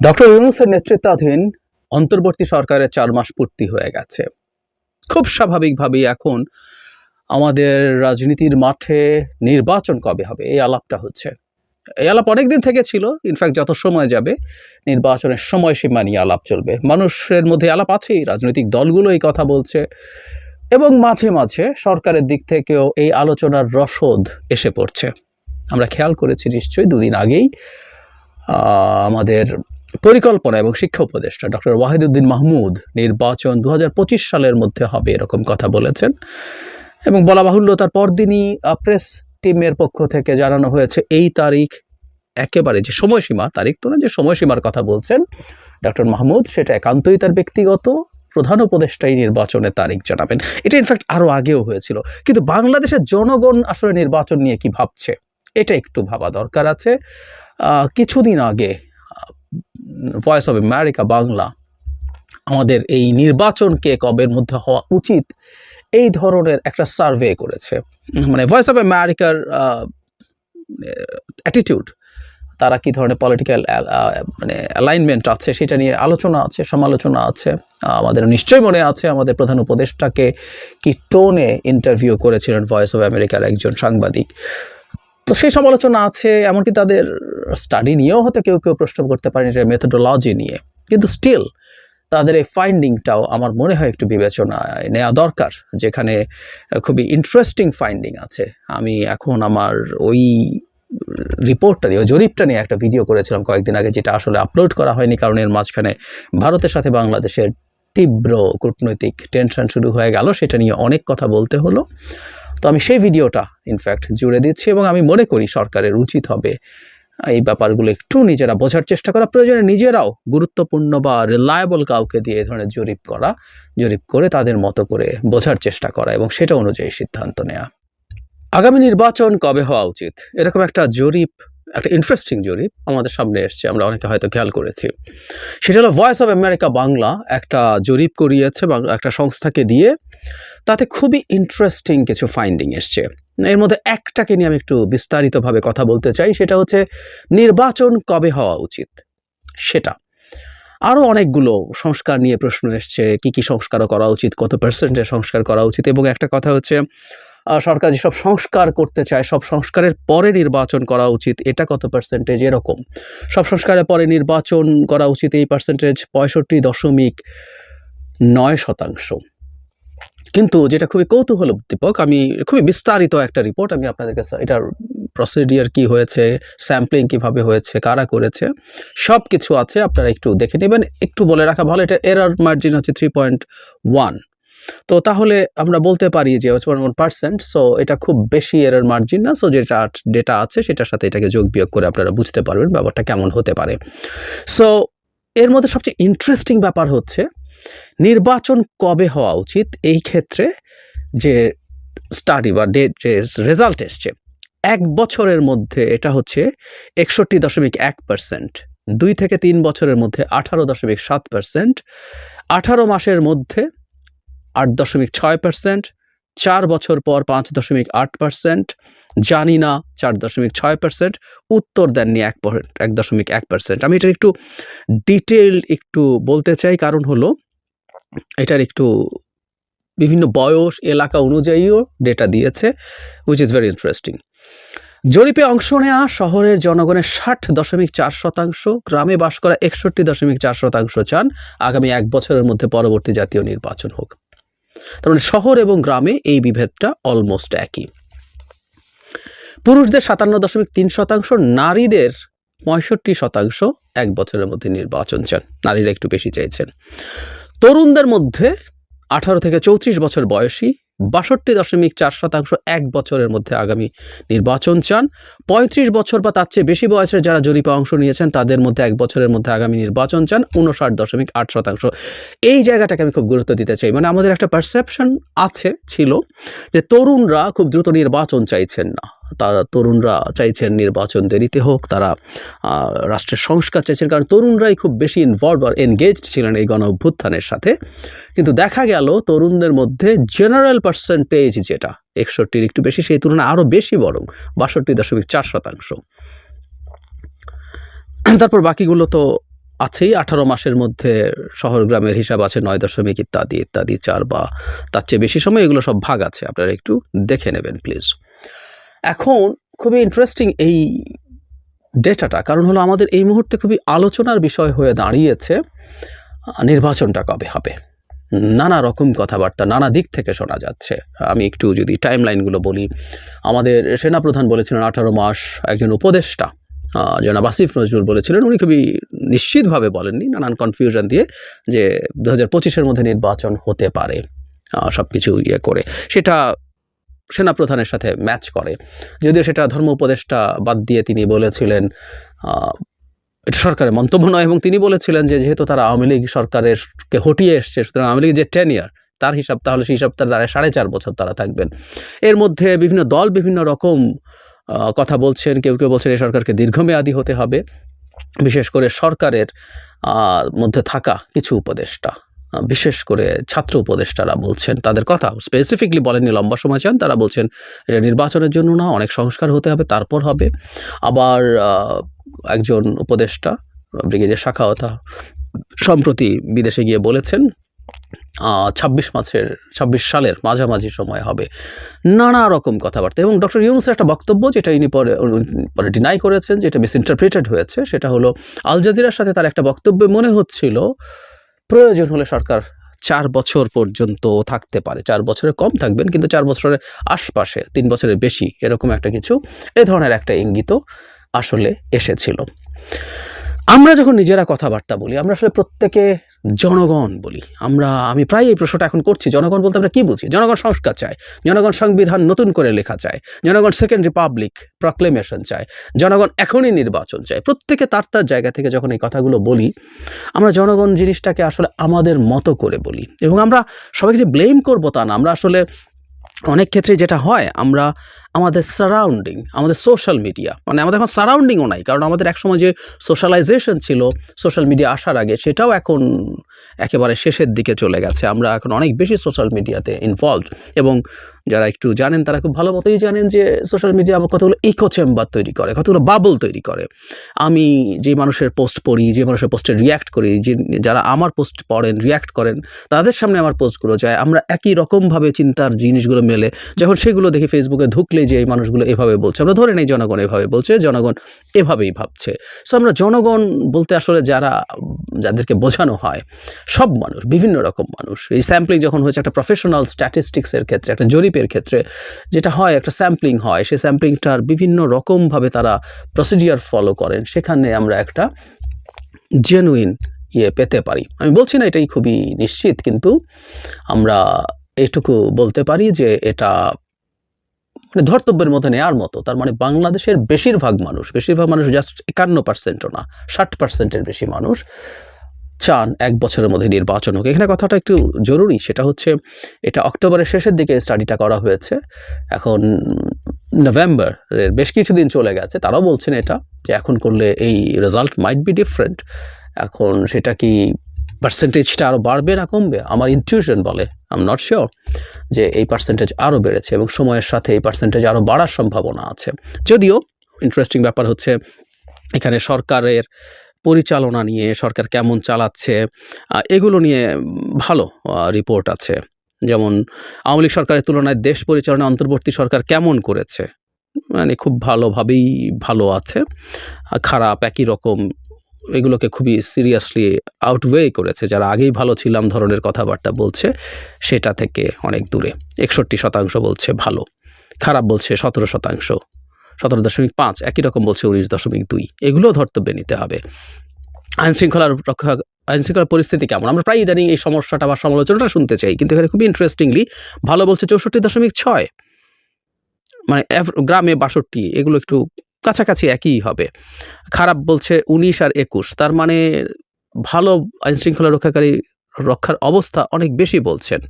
Doctor ইউনুসের নেতৃত্বাধীন অন্তর্বর্তী সরকারের চার মাস পূর্তি হয়ে গেছে। খুব স্বাভাবিকভাবেই এখন আমাদের রাজনীতির মাঠে নির্বাচন কবে হবে, এই আলাপটা হচ্ছে। এই আলাপ অনেকদিন থেকে ছিল ইনফ্যাক্ট যত সময় যাবে, নির্বাচনের সময়সীমা নিয়ে আলাপ চলবে। মানুষের মধ্যে আলাপ আছেই, রাজনৈতিক দলগুলো এই কথা বলছে। এবং মাঝে মাঝে সরকারের দিক থেকেও এই আলোচনার রসদ এসে পড়ছে। আমরা খেয়াল করেছি নিশ্চয়ই, দুদিন আগেই আমাদের পরিকল্পনা এবং শিক্ষা উপদেষ্টা ডক্টর ওয়াহিদুদ্দিন মাহমুদ নির্বাচন দু হাজার পঁচিশ সালের মধ্যে হবে এরকম কথা বলেছেন। এবং বলা বাহুল্য তার পরদিনই প্রেস টিমের পক্ষ থেকে জানানো হয়েছে, এই তারিখ একেবারে যে সময়সীমা, তারিখ তো না, যে সময়সীমার কথা বলছেন ডক্টর মাহমুদ, সেটা একান্তই তার ব্যক্তিগত, প্রধান উপদেষ্টাই নির্বাচনের তারিখ জানাবেন। এটা ইনফ্যাক্ট আরও আগেও হয়েছিল। কিন্তু বাংলাদেশের জনগণ আসলে নির্বাচন নিয়ে কি ভাবছে? এটা একটু ভাবা দরকার আছে। কিছুদিন আগে ভয়েস অফ আমেরিকা বাংলা, আমাদের এই নির্বাচনকে কবের মধ্যে হওয়া উচিত, এই ধরনের একটা সার্ভে করেছে। মানে ভয়েস অফ আমেরিকার অ্যাটিটিউড তারা কি ধরনের পলিটিক্যাল মানে অ্যালাইনমেন্ট আছে সেটা নিয়ে আলোচনা আছে, সমালোচনা আছে, আমাদের নিশ্চয়ই মনে আছে, আমাদের প্রধান উপদেষ্টাকে কি টোনে ইন্টারভিউ করেছিলেন ভয়েস অফ আমেরিকার একজন সাংবাদিক। তো সেই সমালোচনা আছে, এমনকি তাদের স্টাডি নিয়েও হয়তো কেউ কেউ প্রশ্ন করতে পারেন যে মেথোডোলজি নিয়ে। কিন্তু স্টিল তাদের এই ফাইন্ডিংটাও আমার মনে হয় একটু বিবেচনায় নেওয়া দরকার, যেখানে খুবই ইন্টারেস্টিং ফাইন্ডিং আছে। আমি এখন আমার ওই রিপোর্টটা নিয়ে, ওই জরিপটা নিয়ে একটা ভিডিও করেছিলাম কয়েকদিন আগে, যেটা আসলে আপলোড করা হয়নি, কারণ এর মাঝখানে ভারতের সাথে বাংলাদেশের তীব্র কূটনৈতিক টেনশন শুরু হয়ে গেল, সেটা নিয়ে অনেক কথা বলতে হলো। তো আমি সেই ভিডিওটা ইনফ্যাক্ট জুড়ে দিচ্ছি এবং আমি মনে করি সরকারের উচিত হবে এই ব্যাপারগুলো একটু নিজেরা বোঝার চেষ্টা করা। প্রয়োজনে নিজেরাও গুরুত্বপূর্ণ বা রিলায়েবল কাউকে দিয়ে এই ধরনের জরিপ করা, জরিপ করে তাদের মতো করে বোঝার চেষ্টা করা এবং সেটা অনুযায়ী সিদ্ধান্ত নেওয়া আগামী নির্বাচন কবে হওয়া উচিত? এরকম একটা জরিপ, একটা ইন্টারেস্টিং জরিপ আমাদের সামনে এসছে, আমরা অনেকে হয়তো খেয়াল করেছি। সেটা হলো ভয়েস অফ আমেরিকা বাংলা একটা জরিপ করিয়েছে একটা সংস্থাকে দিয়ে তাতে খুবই ইন্টারেস্টিং কিছু ফাইন্ডিং এসছে। এর মধ্যে একটাকে নিয়ে আমি একটু বিস্তারিতভাবে কথা বলতে চাই, সেটা হচ্ছে নির্বাচন কবে হওয়া উচিত? সেটা। আরও অনেকগুলো সংস্কার নিয়ে প্রশ্ন এসছে, কি কি সংস্কারও করা উচিত, কত পার্সেন্টের সংস্কার করা উচিত, এবং একটা কথা হচ্ছে সরকার যেসব সংস্কার করতে চায়, সব সংস্কারের পরে নির্বাচন করা উচিত, এটা কত পার্সেন্টেজ এরকম? সব সংস্কারের পরে নির্বাচন করা উচিত, এই পার্সেন্টেজ পঁয়ষট্টি দশমিক নয় শতাংশ। কিন্তু যেটা খুবই কৌতূহল উদ্দীপক, আমি খুবই বিস্তারিত একটা রিপোর্ট আমি আপনাদের কাছে, এটার প্রসিডিয়ার কি হয়েছে স্যাম্পলিং কীভাবে হয়েছে, কারা করেছে সব কিছু আছে, আপনারা একটু দেখে নেবেন। একটু বলে রাখা ভালো, এটা এরার মার্জিন হচ্ছে থ্রি পয়েন্ট ওয়ান তো তাহলে আমরা বলতে পারি যে ওয়ান পার্সেন্ট সো এটা খুব বেশি এরার মার্জিন না সো যেটা ডেটা আছে, সেটার সাথে এটাকে যোগ বিয়োগ করে আপনারা বুঝতে পারবেন ব্যাপারটা কেমন হতে পারে। সো এর মধ্যে সবচেয়ে ইন্টারেস্টিং ব্যাপার হচ্ছে নির্বাচন কবে হওয়া উচিত? এই ক্ষেত্রে যে স্টাডি বা ডে যে রেজাল্ট এসছে, এক বছরের মধ্যে এটা হচ্ছে একষট্টি দশমিক এক পার্সেন্ট দুই থেকে তিন বছরের মধ্যে আঠারো দশমিক সাত পার্সেন্ট আঠারো মাসের মধ্যে আট দশমিক ছয় পার্সেন্ট চার বছর পর পাঁচ দশমিক আট পার্সেন্ট জানি না চার দশমিক ছয় পার্সেন্ট উত্তর দেননি এক এক দশমিক এক পার্সেন্ট আমি এটা একটু ডিটেল একটু বলতে চাই, কারণ হলো এটার একটু বিভিন্ন বয়স, এলাকা অনুযায়ীও ডেটা দিয়েছে উইচ ইজ ভেরি ইন্টারেস্টিং জরিপে অংশ নেওয়া শহরের জনগণের ষাট দশমিক চার শতাংশ, গ্রামে বাস করা একষট্টি দশমিক চার শতাংশ চান। আগামী এক বছরের মধ্যে পরবর্তী জাতীয় নির্বাচন হোক। তার মানে শহর এবং গ্রামে এই বিভেদটা অলমোস্ট একই। পুরুষদের সাতান্ন দশমিক তিন শতাংশ, নারীদের পঁয়ষট্টি শতাংশ এক বছরের মধ্যে নির্বাচন চান। নারীরা একটু বেশি চাইছেন। তরুণদের মধ্যে আঠারো থেকে চৌত্রিশ বছর বয়সী বাষট্টি দশমিক চার শতাংশ এক বছরের মধ্যে আগামী নির্বাচন চান। পঁয়ত্রিশ বছর বা তার চেয়ে বেশি বয়সের যারা জরিপে অংশ নিয়েছেন, তাদের মধ্যে এক বছরের মধ্যে আগামী নির্বাচন চান উনষাট দশমিক আট শতাংশ। এই জায়গাটাকে আমি খুব গুরুত্ব দিতে চাই। মানে আমাদের একটা পারসেপশন আছে, ছিল যে তরুণরা খুব দ্রুত নির্বাচন চাইছেন না। তারা তরুণরা চাইছেন নির্বাচন দেরিতে হোক, তারা রাষ্ট্রের সংস্কার চাইছেন, কারণ তরুণরাই খুব বেশি ইনভলভ আর এনগেজড ছিলেন এই গণ অভ্যুত্থানের সাথে। কিন্তু দেখা গেল তরুণদের মধ্যে জেনারেল পার্সেন্টেজ যেটা, একষট্টির একটু বেশি, সেই তুলনায় আরও বেশি বরং, বাষট্টি দশমিক চার শতাংশ। তারপর বাকিগুলো তো আছেই, আঠারো মাসের মধ্যে শহর গ্রামের হিসাব আছে, নয় দশমিক ইত্যাদি ইত্যাদি, চার বা তার চেয়ে বেশি সময় এগুলো সব ভাগ আছে। আপনারা একটু দেখে নেবেন প্লিজ এখন খুবই ইন্টারেস্টিং এই ডেটাটা কারণ হলো আমাদের এই মুহূর্তে খুবই আলোচনার বিষয় হয়ে দাঁড়িয়েছে নির্বাচনটা কবে হবে? নানা রকম কথাবার্তা, নানা দিক থেকে শোনা যাচ্ছে। আমি একটু যদি টাইম লাইনগুলো বলি, আমাদের সেনাপ্রধান বলেছিলেন আঠারো মাস, একজন উপদেষ্টা জনাব আসিফ নজরুল বলেছিলেন, উনি খুবই নিশ্চিতভাবে বলেননি, নানান কনফিউশন দিয়ে যে দু হাজার পঁচিশের মধ্যে নির্বাচন হতে পারে সব কিছু ইয়ে করে। সেটা সেনাপ্রধানের সাথে ম্যাচ করে। যদিও সেটা ধর্ম উপদেষ্টা বাদ দিয়ে তিনি বলেছিলেন এটা সরকারের মন্তব্য নয় এবং তিনি বলেছিলেন যে যেহেতু তারা আওয়ামী লীগ সরকারেরকে হটিয়ে এসছে, সুতরাং আওয়ামী লীগের যে টেন ইয়ার তার হিসাব তাহলে সেই হিসাব তার দ্বারা সাড়ে চার বছর তারা থাকবেন। এর মধ্যে বিভিন্ন দল বিভিন্ন রকম কথা বলছেন, কেউ কেউ বলছেন এই সরকারকে দীর্ঘমেয়াদী হতে হবে। বিশেষ করে সরকারের মধ্যে থাকা কিছু উপদেষ্টা। বিশেষ করে ছাত্র উপদেষ্টারা বলছেন, তাদের কথা স্পেসিফিকলি বলেননি লম্বা সময় চান, তারা বলছেন এটা নির্বাচনের জন্য না, অনেক সংস্কার হতে হবে, তারপর হবে। আবার একজন উপদেষ্টা, ব্রিগেডিয়ার শাখাওতা সম্প্রতি বিদেশে গিয়ে বলেছেন ছাব্বিশ মাসের, ছাব্বিশ সালের মাঝামাঝি সময় হবে। নানা রকম কথাবার্তা এবং ডক্টর ইউনুসের একটা বক্তব্য, যেটা ইনি পরে পরে ডিনাই করেছেন, যেটা মিস মিসইন্টারপ্রিটেড হয়েছে, সেটা হলো আল জাজিরার সাথে তার একটা বক্তব্যে মনে হচ্ছিল প্রয়োজন হলে সরকার চার বছর পর্যন্ত থাকতে পারে। চার বছরে কম থাকবেন, কিন্তু চার বছরের আশপাশে, তিন বছরের বেশি, এরকম একটা কিছু, এ ধরনের একটা ইঙ্গিত আসলে এসেছিল। আমরা যখন নিজেরা কথাবার্তা বলি, আমরা আসলে প্রত্যেকে জনগণ বলি। আমরা, আমি প্রায় এই প্রশ্নটা এখন করছি, জনগণ বলতে আমরা কি বুঝি? জনগণ সংস্কার চায়, জনগণ সংবিধান নতুন করে লেখা চায়, জনগণ সেকেন্ড রিপাবলিক প্রক্লেমেশন চায়, জনগণ এখনই নির্বাচন চায়। প্রত্যেকে তার তার জায়গা থেকে যখন এই কথাগুলো বলি, আমরা জনগণ জিনিসটাকে আসলে আমাদের মতো করে বলি। এবং আমরা সবাইকে যে ব্লেম করব তা না, আমরা আসলে অনেক ক্ষেত্রে যেটা হয়, আমরা আমাদের সারাউন্ডিং আমাদের সোশ্যাল মিডিয়া মানে আমাদের এখন সারাউন্ডিংও নাই, কারণ আমাদের একসময় যে সোশ্যালাইজেশন ছিল সোশ্যাল মিডিয়া আসার আগে, সেটাও এখন একেবারে শেষের দিকে চলে গেছে। আমরা এখন অনেক বেশি সোশ্যাল মিডিয়াতে ইনভলভ এবং যারা একটু জানেন, তারা খুব ভালো মতোই জানেন যে সোশ্যাল মিডিয়া আমার কতগুলো ইকো চেম্বার তৈরি করে, কতগুলো বাবল তৈরি করে। আমি যে মানুষের পোস্ট পড়ি, যে মানুষের পোস্টে রিয়্যাক্ট করি, যে যারা আমার পোস্ট পড়েন রিয়্যাক্ট করেন, তাদের সামনে আমার পোস্টগুলো যায়। আমরা একই রকমভাবে চিন্তার জিনিসগুলো মেলে, যখন সেগুলো দেখি ফেসবুকে ঢুকলে যে এই মানুষগুলো এভাবে বলছে। আমরা ধরে নেই জনগণ এভাবে বলছে, জনগণ এভাবেই ভাবছে। সো আমরা জনগণ বলতে আসলে যারা, যাদেরকে বোঝানো হয়, সব মানুষ, বিভিন্ন রকম মানুষ। এই স্যাম্পলিং যখন হয়েছে একটা প্রফেশনাল স্ট্যাটিস্টিক্সের ক্ষেত্রে, একটা জরিপের ক্ষেত্রে, যেটা হয়, একটা স্যাম্পলিং হয়, সেই স্যাম্পলিংটার বিভিন্ন রকমভাবে তারা প্রসিডিয়ার ফলো করেন, সেখানে আমরা একটা জেনুইন ইয়ে পেতে পারি। আমি বলছি না এটাই খুবই নিশ্চিত, কিন্তু আমরা এইটুকু বলতে পারি যে এটা মানে ধর্তব্যের মধ্যে নেওয়ার মতো, তার মানে বাংলাদেশের বেশিরভাগ মানুষ বেশিরভাগ মানুষ জাস্ট একান্ন পার্সেন্টও না, ষাট পার্সেন্টের বেশি মানুষ চান এক বছরের মধ্যে নির্বাচন হোক। এখানে কথাটা একটু জরুরি, সেটা হচ্ছে এটা অক্টোবরের শেষের দিকে স্টাডিটা করা হয়েছে। এখন নভেম্বরের বেশ কিছুদিন চলে গেছে, তারাও বলছেন এটা, যে এখন করলে এই রেজাল্ট মাইট বি ডিফারেন্ট এখন সেটা কি পার্সেন্টেজটা আরও বাড়বে না কমবে? আমার ইনটিউশন বলে। আই এম নট শিওর যে এই পার্সেন্টেজ আরও বেড়েছে এবং সময়ের সাথে এই পার্সেন্টেজ আরও বাড়ার সম্ভাবনা আছে। যদিও ইন্টারেস্টিং ব্যাপার হচ্ছে এখানে সরকারের পরিচালনা নিয়ে সরকার কেমন চালাচ্ছে এগুলো নিয়ে ভালো রিপোর্ট আছে। যেমন আওয়ামী লীগ সরকারের তুলনায় দেশ পরিচালনা অন্তর্বর্তী সরকার কেমন করেছে? মানে খুব ভালোভাবেই ভালো আছে। খারাপ, একই রকম এগুলোকে খুবই সিরিয়াসলি আউটওয়ে করেছে, যারা আগেই ভালো ছিলাম ধরনের কথাবার্তা বলছে, সেটা থেকে অনেক দূরে। একষট্টি শতাংশ বলছে ভালো, খারাপ বলছে সতেরো শতাংশ, সতেরো দশমিক পাঁচ, একই রকম বলছে উনিশ দশমিক দুই। এগুলোও ধর্তব্যে নিতে হবে। আইন শৃঙ্খলার রক্ষা আইন শৃঙ্খলার পরিস্থিতি কেমন? আমরা প্রায় ইদানিং এই সমস্যাটা বা সমালোচনাটা শুনতে চাই, কিন্তু এখানে খুবই ইন্টারেস্টিংলি ভালো বলছে চৌষট্টি দশমিক ছয়। মানে গ্রামে বাষট্টি, এগুলো একটু কাছাকাছি একই হবে। খারাপ বলছে উনিশ আর একুশ। তার মানে ভালো আইন শৃঙ্খলা রক্ষাকারী রক্ষার অবস্থা অনেক বেশি বলছেন।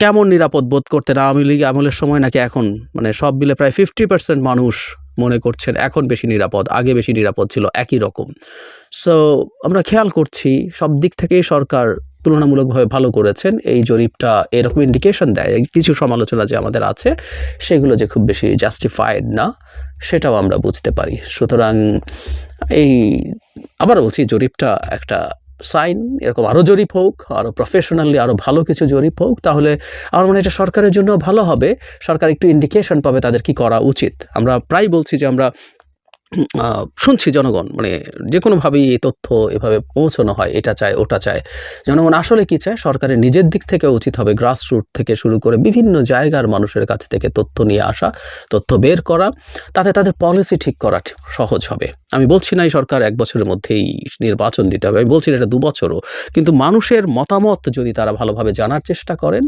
কেমন নিরাপদ বোধ করতেন আওয়ামী লীগ আমলের সময় নাকি এখন? মানে সব মিলে প্রায় ফিফটি পার্সেন্ট মানুষ মনে করছেন এখন বেশি নিরাপদ, আগে বেশি নিরাপদ ছিল একই রকম। সো আমরা খেয়াল করছি সব দিক থেকেই সরকার তুলনামূলকভাবে ভালো করেছেন। এই জরিপটা এরকম ইন্ডিকেশন দেয়। কিছু সমালোচনা যে আমাদের আছে, সেগুলো যে খুব বেশি জাস্টিফাইড না, সেটাও আমরা বুঝতে পারি। সুতরাং এই আবার বলছি, জরিপটা একটা সাইন এরকম আরও জরিপ হোক, আরও প্রফেশনালি আরও ভালো কিছু জরিপ হোক, তাহলে আমার মনে এটা সরকারের জন্য ভালো হবে। সরকার একটু ইন্ডিকেশন পাবে তাদের কি করা উচিত। আমরা প্রায় বলছি যে আমরা শুনছি জনগণ মানে যে কোনোভাবেই এই তথ্য এভাবে পৌঁছানো হয়, এটা চায়, ওটা চায়। জনগণ আসলে কি চায়? সরকারের নিজের দিক থেকে উচিত হবে গ্রাসরুট থেকে শুরু করে বিভিন্ন জায়গার মানুষের কাছ থেকে তথ্য নিয়ে আসা, তথ্য বের করা, তাতে তাদের পলিসি ঠিক করা সহজ হবে। আমি বলছি না এই সরকার এক বছরের মধ্যেই নির্বাচন দিতে হবে, আমি বলছি না এটা দু বছরও। কিন্তু মানুষের মতামত যদি তারা ভালোভাবে জানার চেষ্টা করেন,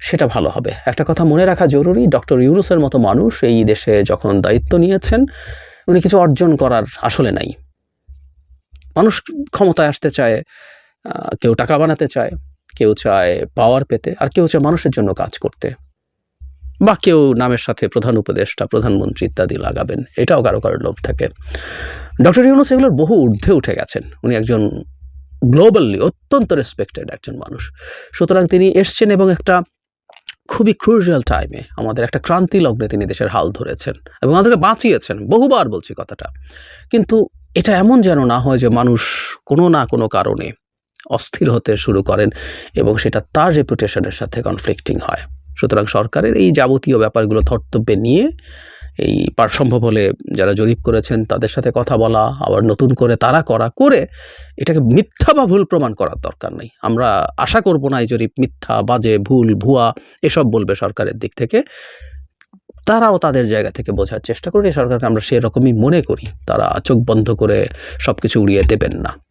সেটা ভালো হবে। একটা কথা মনে রাখা জরুরি, ডক্টর ইউনুসের মতো মানুষ এই দেশে যখন দায়িত্ব নিয়েছেন উনি কিছু অর্জন করার আসলে নাই। মানুষ ক্ষমতায় আসতে চায় কেউ টাকা বানাতে চায়, কেউ চায় পাওয়ার পেতে, আর কেউ চায় মানুষের জন্য কাজ করতে। বা কেউ নামের সাথে প্রধান উপদেষ্টা প্রধানমন্ত্রী ইত্যাদি লাগাবেন, এটাও কারও কারও লোভ থাকে। ডক্টর ইউনুস এগুলোর বহু ঊর্ধ্বে উঠে গেছেন। উনি একজন গ্লোবালি অত্যন্ত রেসপেক্টেড একজন মানুষ। সুতরাং তিনি এসছেন এবং একটা খুবই ক্রুশিয়াল টাইমে আমাদের একটা ক্রান্তি লগ্নে তিনি দেশের হাল ধরেছেন এবং আমাদেরকে বাঁচিয়েছেন, বহুবার বলছি কথাটা। কিন্তু এটা এমন যেন না হয় যে মানুষ কোনো না কোনো কারণে অস্থির হতে শুরু করেন এবং সেটা তার রেপুটেশনের সাথে কনফ্লিক্টিং হয়। সুতরাং সরকারের এই যাবতীয় ব্যাপারগুলো ধর্তব্যে নিয়ে এই পার সম্ভব হলে যারা জরিপ করেছেন তাদের সাথে কথা বলা, আবার নতুন করে তারা করা, করে এটাকে মিথ্যা বা ভুল প্রমাণ করার দরকার নেই। আমরা আশা করব না এই জরিপ মিথ্যা, বাজে, ভুল, ভুয়া, এসব বলবে সরকারের দিক থেকে। তারাও তাদের জায়গা থেকে বোঝার চেষ্টা করে সরকারকে আমরা সেরকমই মনে করি। তারা চোখ বন্ধ করে সব কিছু উড়িয়ে দেবেন না।